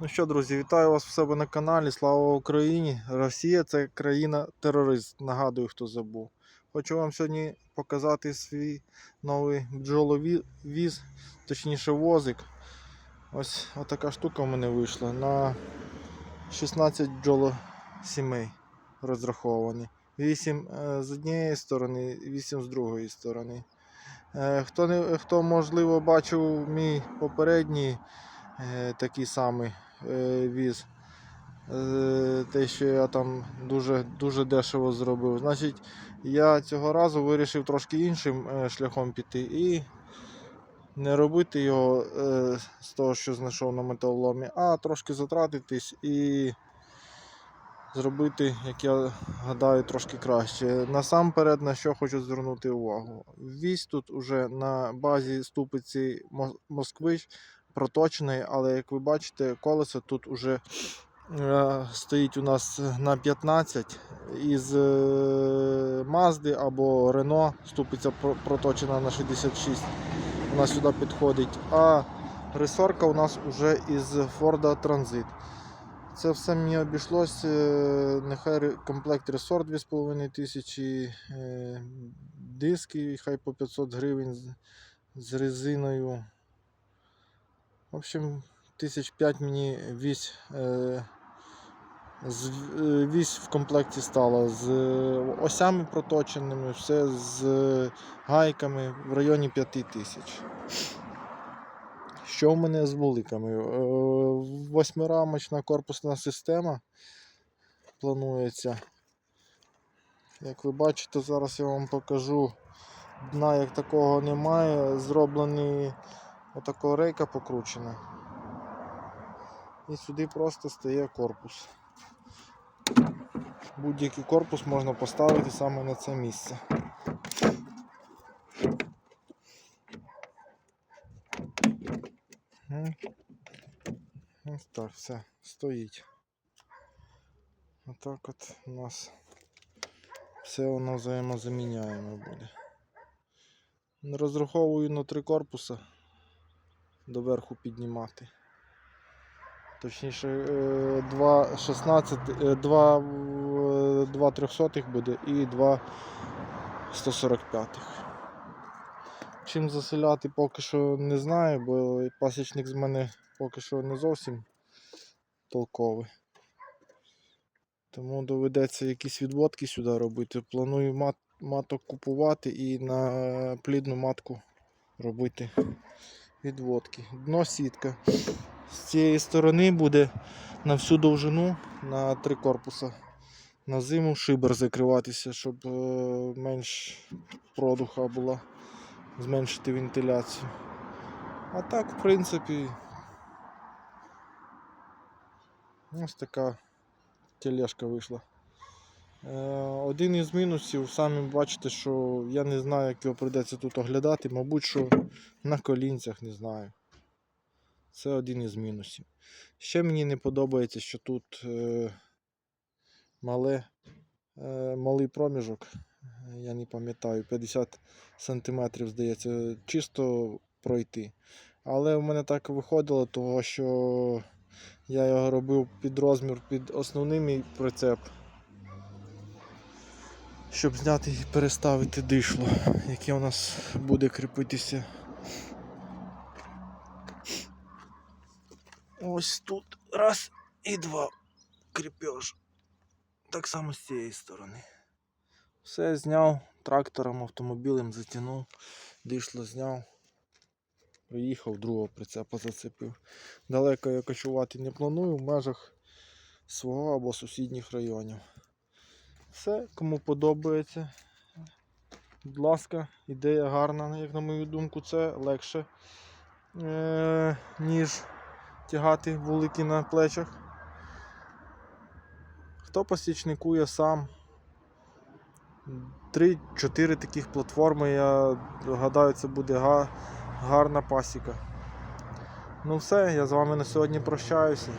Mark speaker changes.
Speaker 1: Ну що, друзі, вітаю вас в себе на каналі. Слава Україні! Росія це країна-терорист. Нагадую, хто забув. Хочу вам сьогодні показати свій новий бджоловіз, точніше возик. Ось така штука в мене вийшла. На 16 бджолосімей розраховані. 8 е, з однієї сторони, 8 з другої сторони. Е, Хто, не, хто можливо бачив мій попередній е, такий самий віз. Е, Те, що я там дуже, дуже дешево зробив. Значить, я цього разу вирішив трошки іншим е, шляхом піти і не робити його е, з того, що знайшов на металоломі, а трошки затратитись і зробити, як я гадаю, трошки краще. Насамперед, на що хочу звернути увагу. Вісь тут уже на базі ступиці Мо- Москвич проточений, але як ви бачите, колесо тут уже е, стоїть у нас на 15 із е, Мазди або Рено ступиця проточена на 66. Вона сюди підходить. А ресорка у нас вже із Ford Transit. Це все мені обійшлося. е, Нехай комплект ресор 2500, е, диски, хай по 500 гривень з резиною. В общем, тисяч п'ять мені вісь, е, з, е, вісь в комплекті стала з е, осями проточеними, все з гайками в районі 5 тисяч. Що в мене з вуликами? Е, Восьмирамочна корпусна система планується. Як ви бачите, зараз я вам покажу. Дна як такого немає. Зроблений отакого рейка покручена. І сюди просто стає корпус. Будь-який корпус можна поставити саме на це місце. Ось так, все, стоїть. Отак от у нас все воно взаємозаміняємо буде. Розраховую на три корпуса доверху піднімати. Точніше, е, два 16, е, два трьохсотих буде і два 145. Чим заселяти поки що не знаю, бо пасічник з мене поки що не зовсім толковий. Тому доведеться якісь відводки сюди робити. Планую мат, маток купувати і на плідну матку робити відводки. Дно сітка. З цієї сторони буде на всю довжину на три корпуса. На зиму шибер закриватися, щоб е, менш продуха була, зменшити вентиляцію. А так, в принципі, ось така тележка вийшла. Е, Один із мінусів, самі бачите, що я не знаю, як його прийдеться тут оглядати, мабуть, що на колінцях не знаю. Це один із мінусів. Ще мені не подобається, що тут е, мале, е, малий проміжок. Я не пам'ятаю, 50 см, здається, чисто пройти. Але в мене так виходило, того що я його робив під розмір під основний мій прицеп. Щоб зняти і переставити дишло, яке у нас буде кріпитися. Ось тут раз і два кріпеж. Так само з цієї сторони. Все зняв трактором, автомобілем затягнув, дишло зняв. Приїхав, другого прицепа зацепив. Далеко я кочувати не планую в межах свого або сусідніх районів. Все, кому подобається. Будь ласка, ідея гарна, як на мою думку, це легше, е- ніж тягати вулики на плечах. Хто посічникує сам. 3-4 таких платформи, я гадаю, це буде га- гарна пасіка. Ну все, я з вами на сьогодні прощаюся.